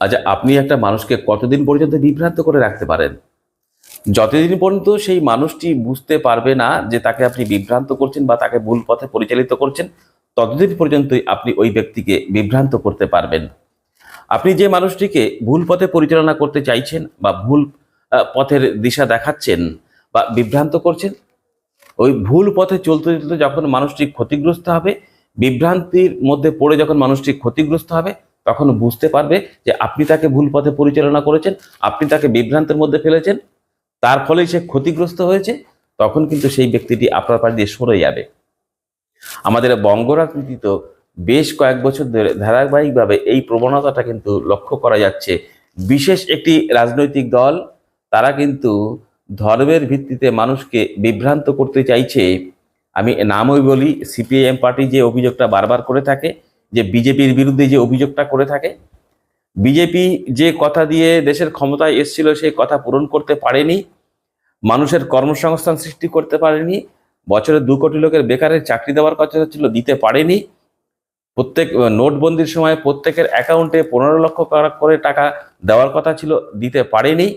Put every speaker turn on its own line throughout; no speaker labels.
আচ্ছা আপনি একটা মানুষকে কতদিন পর্যন্ত বিভ্রান্ত করে রাখতে পারেন? যতদিন পর্যন্ত সেই মানুষটি বুঝতে পারবে না যে তাকে আপনি বিভ্রান্ত করছেন বা তাকে ভুল পথে পরিচালিত করছেন, ততদিন পর্যন্তই আপনি ওই ব্যক্তিকে বিভ্রান্ত করতে পারবেন। আপনি যে মানুষটিকে ভুল পথে পরিচালনা করতে চাইছেন বা ভুল পথের দিশা দেখাচ্ছেন বা বিভ্রান্ত করছেন, ওই ভুল পথে চলতে চলতে যখন মানুষটি ক্ষতিগ্রস্ত হবে, বিভ্রান্তির মধ্যে পড়ে যখন মানুষটি ক্ষতিগ্রস্ত হবে তখন বুঝতে পারবে যে আপনি তাকে ভুল পথে পরিচালনা করেছেন, আপনি তাকে বিভ্রান্তের মধ্যে ফেলেছেন, তার ফলে সে ক্ষতিগ্রস্ত হয়েছে, তখন কিন্তু সেই ব্যক্তিটি আপনার পাশ দিয়ে সরে যাবে। আমাদের বঙ্গ রাজনীতি তো বেশ কয়েক বছর ধরে ধারাবাহিকভাবে এই প্রবণতাটা কিন্তু লক্ষ্য করা যাচ্ছে। বিশেষ একটি রাজনৈতিক দল, তারা কিন্তু ধর্মের ভিত্তিতে মানুষকে বিভ্রান্ত করতে চাইছে। আমি নামই বলি সিপিএম পার্টি যে অভিযোগটা বারবার করে থাকে যে বিজেপির বিরুদ্ধে যে অভিযোগটা করে থাকে, বিজেপি যে কথা দিয়ে দেশের ক্ষমতায় এসেছিল সেই কথা পূরণ করতে পারেনি, মানুষের কর্মসংস্থান সৃষ্টি করতে পারেনি, বছরে দু কোটি লোকের বেকারের চাকরি দেওয়ার কথা ছিল, দিতে পারেনি, প্রত্যেক, নোটবন্দির সময় প্রত্যেকের অ্যাকাউন্টে পনেরো লক্ষ করে টাকা দেওয়ার কথা ছিল, দিতে পারেনি,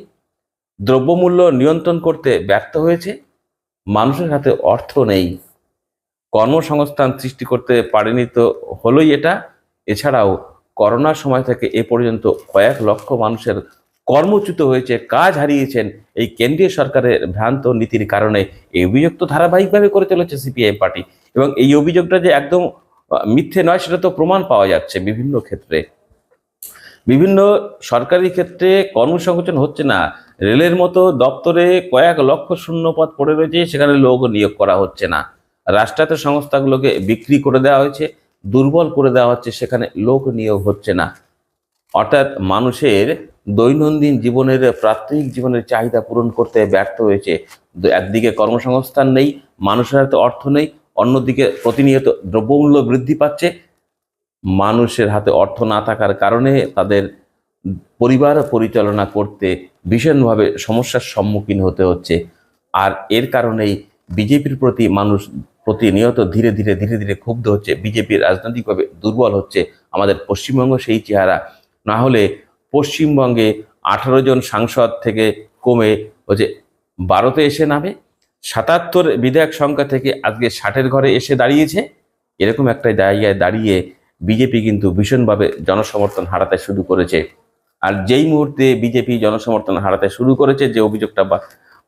দ্রব্যমূল্য নিয়ন্ত্রণ করতে ব্যর্থ হয়েছে, মানুষের হাতে অর্থ নেই। কর্মসংস্থান সৃষ্টি করতে পারেনি তো হলোই এটা। এছাড়াও করোনার সময় থেকে এ পর্যন্ত কয়েক লক্ষ মানুষের কর্মচ্যুত হয়েছে, কাজ হারিয়েছেন এই কেন্দ্রীয় সরকারের ভ্রান্ত নীতির কারণে। এই অভিযোগ তো ধারাবাহিকভাবে করে চলেছে সিপিআইএম পার্টি এবং এই অভিযোগটা যে একদম মিথ্যে নয় সেটা তো প্রমাণ পাওয়া যাচ্ছে বিভিন্ন ক্ষেত্রে। বিভিন্ন সরকারি ক্ষেত্রে কর্মসংকোচন হচ্ছে না। রেলের মতো দপ্তরে কয়েক লক্ষ শূন্য পদ পড়ে রয়েছে, সেখানে লোক নিয়োগ করা হচ্ছে না। রাষ্ট্রায়ত্ত সংস্থাগুলোকে বিক্রি করে দেওয়া হয়েছে, দুর্বল করে দেওয়া হচ্ছে, সেখানে লোক নিয়োগ হচ্ছে না। অর্থাৎ মানুষের দৈনন্দিন জীবনের, প্রাত্যহিক জীবনের চাহিদা পূরণ করতে ব্যর্থ হয়েছে। একদিকে কর্মসংস্থান নেই, মানুষের হাতে অর্থ নেই, অন্যদিকে প্রতিনিয়ত দ্রব্যমূল্য বৃদ্ধি পাচ্ছে। মানুষের হাতে অর্থ না থাকার কারণে তাদের পরিবার পরিচালনা করতে ভীষণভাবে সমস্যার সম্মুখীন হতে হচ্ছে। আর এর কারণেই বিজেপির প্রতি মানুষ প্রতিনিয়ত ধীরে ধীরে ধীরে ধীরে ক্ষুব্ধ হচ্ছে। বিজেপির রাজনৈতিকভাবে দুর্বল হচ্ছে। আমাদের পশ্চিমবঙ্গ সেই চেহারা। না হলে পশ্চিমবঙ্গে আঠারো জন সাংসদ থেকে কমে হচ্ছে বারোতে এসে নামে, সাতাত্তর বিধায়ক সংখ্যা থেকে আজকে ষাটের ঘরে এসে দাঁড়িয়েছে। এরকম একটা জায়গায় দাঁড়িয়ে বিজেপি কিন্তু ভীষণভাবে জনসমর্থন হারাতে শুরু করেছে। আর যেই মুহূর্তে বিজেপি জনসমর্থন হারাতে শুরু করেছে, যে অভিযোগটা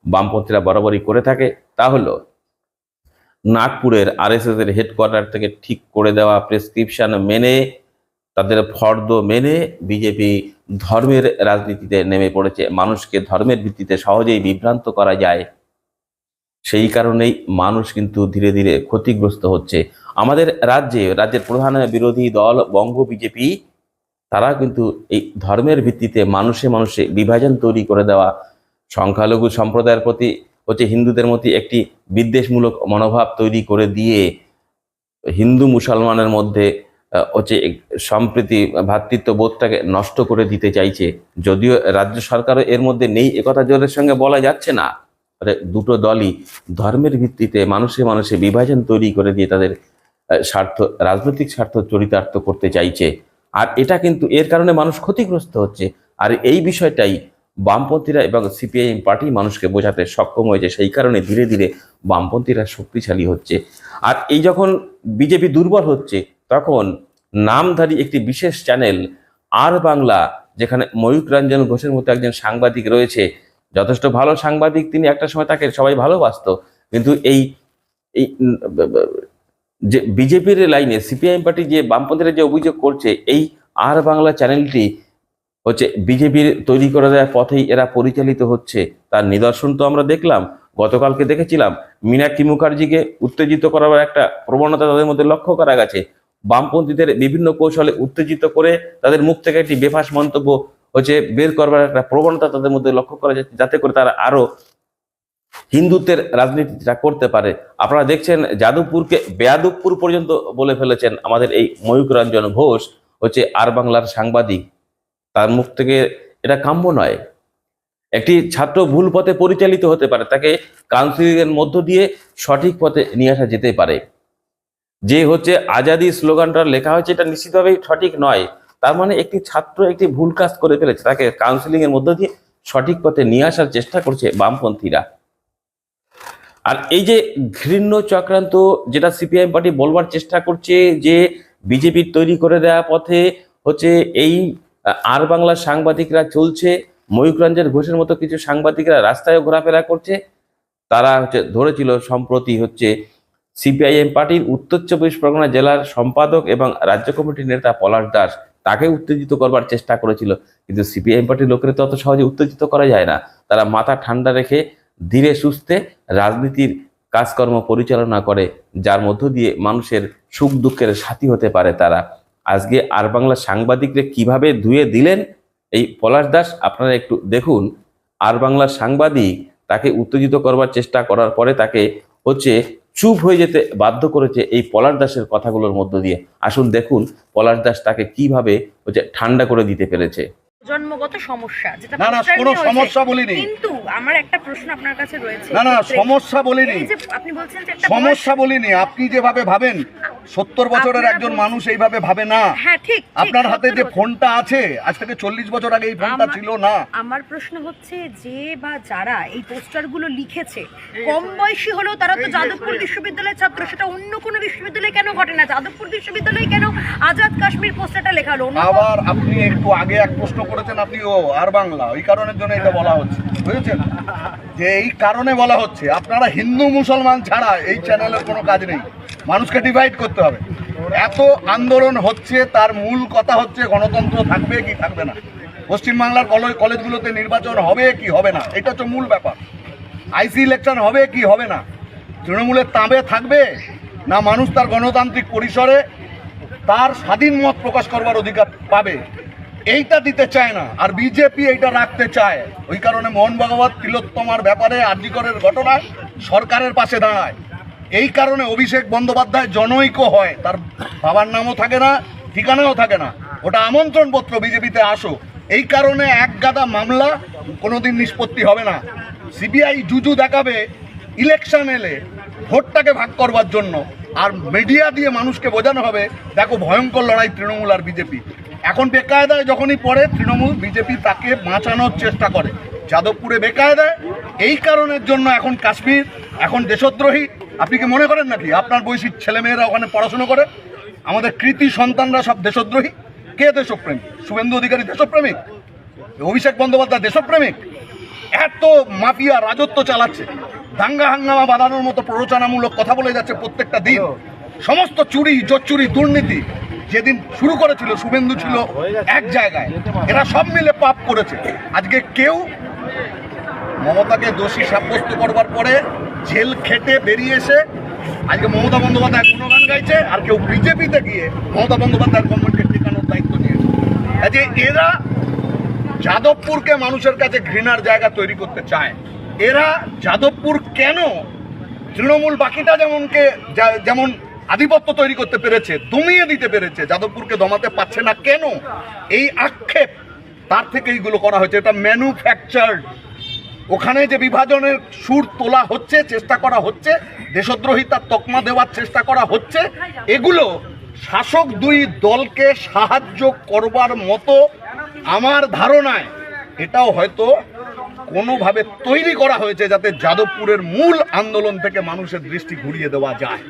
বামপন্থীরা বরাবরই করে থাকে, তা হলো নাগপুরের আরএসএস এর হেডকোয়ার্টার থেকে ঠিক করে দেওয়া প্রেসক্রিপশন মেনে, তাদের ফর্দ মেনে বিজেপি ধর্মের রাজনীতিতে নেমে পড়েছে। মানুষকে ধর্মের ভিত্তিতে সহজেই বিভ্রান্ত করা যায়। সেই কারণেই মানুষ কিন্তু ধীরে ধীরে ক্ষতিগ্রস্ত হচ্ছে। আমাদের রাজ্যে রাজ্যের প্রধান বিরোধী দল বঙ্গ বিজেপি তারা কিন্তু এই ধর্মের ভিত্তিতে মানুষে মানুষে বিভাজন তৈরি করে দেওয়া। সংখ্যালঘু সম্প্রদায়ের প্রতি হচ্ছে হিন্দুদের মধ্যে একটি বিদ্বেষমূলক মনোভাব তৈরি করে দিয়ে হিন্দু মুসলমানের মধ্যে হচ্ছে সম্প্রীতি ভ্রাতৃত্ব বোধটাকে নষ্ট করে দিতে চাইছে, যদিও রাজ্য সরকারও এর মধ্যে নেই একথা জোরের সঙ্গে বলা যাচ্ছে না। দুটো দলই ধর্মের ভিত্তিতে মানুষে মানুষে বিভাজন তৈরি করে দিয়ে তাদের স্বার্থ, রাজনৈতিক স্বার্থ চরিতার্থ করতে চাইছে। আর এটা কিন্তু এর কারণে মানুষ ক্ষতিগ্রস্ত হচ্ছে। আর এই বিষয়টাই বামপন্থীরা এবং সিপিআইএম পার্টি মানুষকে বোঝাতে সক্ষম হয়েছে। সেই কারণে ধীরে ধীরে বামপন্থীরা শক্তিশালী হচ্ছে। আর এই যখন বিজেপি দুর্বল হচ্ছে, তখন নামধারী একটি বিশেষ চ্যানেল, আর বাংলা, যেখানে ময়ূক রঞ্জন ঘোষের মতো একজন সাংবাদিক রয়েছে, যথেষ্ট ভালো সাংবাদিক তিনি একটা সময় তাকে সবাই ভালোবাসত, কিন্তু এই এই যে বিজেপির লাইনে সিপিআইএম পার্টি যে বামপন্থীরা যে অভিযোগ করছে, এই আর বাংলা চ্যানেলটি হচ্ছে বিজেপির তৈরি করে দেওয়ার পথেই এরা পরিচালিত হচ্ছে। তার নিদর্শন তো আমরা দেখলাম, গতকালকে দেখেছিলাম। মীনাক্ষী মুখার্জিকে উত্তেজিত করার একটা প্রবণতা তাদের মধ্যে লক্ষ্য করা গেছে। বামপন্থীদের বিভিন্ন কৌশলে উত্তেজিত করে তাদের মুখ থেকে একটি বেফাস মন্তব্য হচ্ছে বের করবার একটা প্রবণতা তাদের মধ্যে লক্ষ্য করা যাচ্ছে যাতে করে তারা আরও হিন্দুত্বের রাজনীতিটা করতে পারে। আপনারা দেখছেন, যাদবপুরকে বেয়াদবপুর পর্যন্ত বলে ফেলেছেন আমাদের এই ময়ূক রঞ্জন ঘোষ, হচ্ছে আর বাংলার সাংবাদিক। তার মুখ থেকে এটা কাম্য নয়। একটি ছাত্র ভুল পথে পরিচালিত হতে পারে, তাকে কাউন্সিলিং এর মধ্য দিয়ে সঠিক পথে নিয়ে আসা যেতে পারে। যে হচ্ছে আজাদি স্লোগানটা লেখা হয়েছে, এটা নিশ্চিতভাবেই সঠিক নয়। তার মানে একটি ছাত্র একটি ভুল কাজ করে ফেলেছে, তাকে কাউন্সিলিং এর মধ্য দিয়ে সঠিক পথে নিয়ে আসার চেষ্টা করছে বামপন্থীরা। আর এই যে ঘৃণ্য চক্রান্ত, যেটা সিপিআইএম পার্টি বলবার চেষ্টা করছে যে বিজেপির তৈরি করে দেওয়া পথে হচ্ছে এই আর বাংলার সাংবাদিকরা চলছে ময়ূকরঞ্জন ঘোষের মতো কিছু সাংবাদিকরা রাস্তায় ঘোরাফেরা করছে। তারা হচ্ছে ধরেছিল সম্প্রতি হচ্ছে সিপিআইএম পার্টির উত্তর চব্বিশ পরগনা জেলার সম্পাদক এবং রাজ্য কমিটির নেতা পলাশ দাস তাকে উত্তেজিত করবার চেষ্টা করেছিল। কিন্তু সিপিআইএম পার্টির লোকের তো অত সহজে উত্তেজিত করা যায় না। তারা মাথা ঠান্ডা রেখে ধীরে সুস্থে রাজনীতির কাজকর্ম পরিচালনা করে, যার মধ্য দিয়ে মানুষের সুখ দুঃখের সাথী হতে পারে তারা। আজকে আর বাংলা সাংবাদিকরা কীভাবে ধুয়ে দিলেন এই পলাশ দাস আপনারা একটু দেখুন। আর বাংলার সাংবাদিক তাকে উত্তেজিত করবার চেষ্টা করার পরে তাকে হচ্ছে চুপ হয়ে যেতে বাধ্য করেছে এই পলাশ দাসের কথাগুলোর মধ্য দিয়ে। আসুন দেখুন পলাশ দাস তাকে কীভাবে হচ্ছে ঠান্ডা করে দিতে পেরেছে।
জন্মগত সমস্যা যেটা
না না কোনো সমস্যা বলিনি।
কিন্তু আমার একটা প্রশ্ন আপনার কাছে রয়েছে।
না না সমস্যা বলিনি।
আপনি বলছেন যে একটা
সমস্যা বলিনি আপনি যেভাবে ভাবেন সত্তর বছরের একজন মানুষ এইভাবে ভাবে না।
হ্যাঁ
আপনার হাতে যে ফোনটা আছে আজ থেকে চল্লিশ বছর আগে এই ফোনটা ছিল না।
আমার প্রশ্ন হচ্ছে যে বা যারা এই পোস্টারগুলো লিখেছে কম বয়সী হলেও তারা তো যাদবপুর বিশ্ববিদ্যালয়ের ছাত্র সেটা অন্য কোনো বিশ্ববিদ্যালয়ে কেন ঘটে না? যাদবপুর বিশ্ববিদ্যালয়ে কেন আজাদ কাশ্মীর পোস্টারটা লেখা হলো?
আবার আপনি একটু আগে এক প্রশ্ন করেছেন আপনি ও আর বাংলা ওই কারণের জন্য এটা বলা হচ্ছে। বুঝেছেন? যে এই কারণে বলা হচ্ছে, আপনারা হিন্দু মুসলমান ছাড়া এই চ্যানেলের কোনো কাজ নেই। মানুষকে ডিভাইড করতে হবে। এত আন্দোলন হচ্ছে, তার মূল কথা হচ্ছে গণতন্ত্র থাকবে কি থাকবে না। পশ্চিমবাংলার কলেজ কলেজগুলোতে নির্বাচন হবে কি হবে না, এটা হচ্ছে মূল ব্যাপার। আইসি ইলেকশন হবে কি হবে না, তৃণমূলের তাঁবে থাকবে না মানুষ তার গণতান্ত্রিক পরিসরে তার স্বাধীন মত প্রকাশ করবার অধিকার পাবে? এইটা দিতে চায় না, আর বিজেপি এইটা রাখতে চায়। ওই কারণে মোহন ভাগবত তিলোত্তমার ব্যাপারে আর্যিকরের ঘটনায় সরকারের পাশে দাঁড়ায়। এই কারণে অভিষেক বন্দ্যোপাধ্যায় জনৈক হয়। তার বাবার নামও থাকে না, ঠিকানাও থাকে না। ওটা আমন্ত্রণ পত্র বিজেপিতে আসো এই কারণে এক গাদা মামলা কোনোদিন নিষ্পত্তি হবে না। সিবিআই জুজু দেখাবে, ইলেকশন এলে ভোটটাকে ভাগ করবার জন্য। আর মিডিয়া দিয়ে মানুষকে বোঝানো হবে, দেখো ভয়ঙ্কর লড়াই তৃণমূল আর বিজেপি এখন বেকায়দায় যখনই পড়ে তৃণমূল বিজেপি তাকে বাঁচানোর চেষ্টা করে। যাদবপুরে বেকায়দায় এই কারণের জন্য এখন কাশ্মীর এখন দেশদ্রোহী। আপনি কি মনে করেন নাকি? আপনার বয়সী ছেলেমেয়েরা ওখানে পড়াশুনো করে? আমাদের কৃতি সন্তানরা সব দেশদ্রোহী। কে দেশপ্রেমিক? শুভেন্দু অধিকারী দেশপ্রেমিক? অভিষেক বন্দ্যোপাধ্যায় দেশপ্রেমিক? এত মাফিয়া রাজত্ব চালাচ্ছে। দাঙ্গা হাঙ্গামা বাঁধানোর মতো প্ররোচনামূলক কথা বলে যাচ্ছে প্রত্যেকটা দিন। সমস্ত চুরি জোর চুরি দুর্নীতি যেদিন শুরু করেছিল শুভেন্দু ছিল এক জায়গায়। এরা সব মিলে পাপ করেছে। আজকে কেউ মমতাকে দোষী সাব্যস্ত করবার পরে জেল খেটে বেরিয়ে এসে আজকে মমতা বন্দ্যোপাধ্যায় গুণগান গাইছে আর কেউ বিজেপিতে গিয়ে মমতা বন্দ্যোপাধ্যায়ের গভর্নমেন্টকে টেকানোর দায়িত্ব নিয়েছে কাজে এরা যাদবপুরকে মানুষের কাছে ঘৃণার জায়গা তৈরি করতে চায়। এরা যাদবপুর কেন? তৃণমূল বাকিটা যেমনকে যেমন আধিপত্য তৈরি করতে পেরেছে, দমিয়ে দিতে পেরেছে, যাদবপুরকে দমাতে পারছে না কেন? এই আক্ষেপ তার থেকে এইগুলো করা হয়েছে। এটা ম্যানুফ্যাকচার্ড ওখানে যে বিভাজনের সুর তোলা হচ্ছে, চেষ্টা করা হচ্ছে দেশদ্রোহিতার তকমা দেওয়ার চেষ্টা করা হচ্ছে, এগুলো শাসক দুই দলকে সাহায্য করবার মতো আমার ধারণায় এটাও হয়তো কোনোভাবে তৈরি করা হয়েছে যাতে যাদবপুরের মূল আন্দোলন থেকে মানুষের দৃষ্টি ঘুরিয়ে দেওয়া যায়।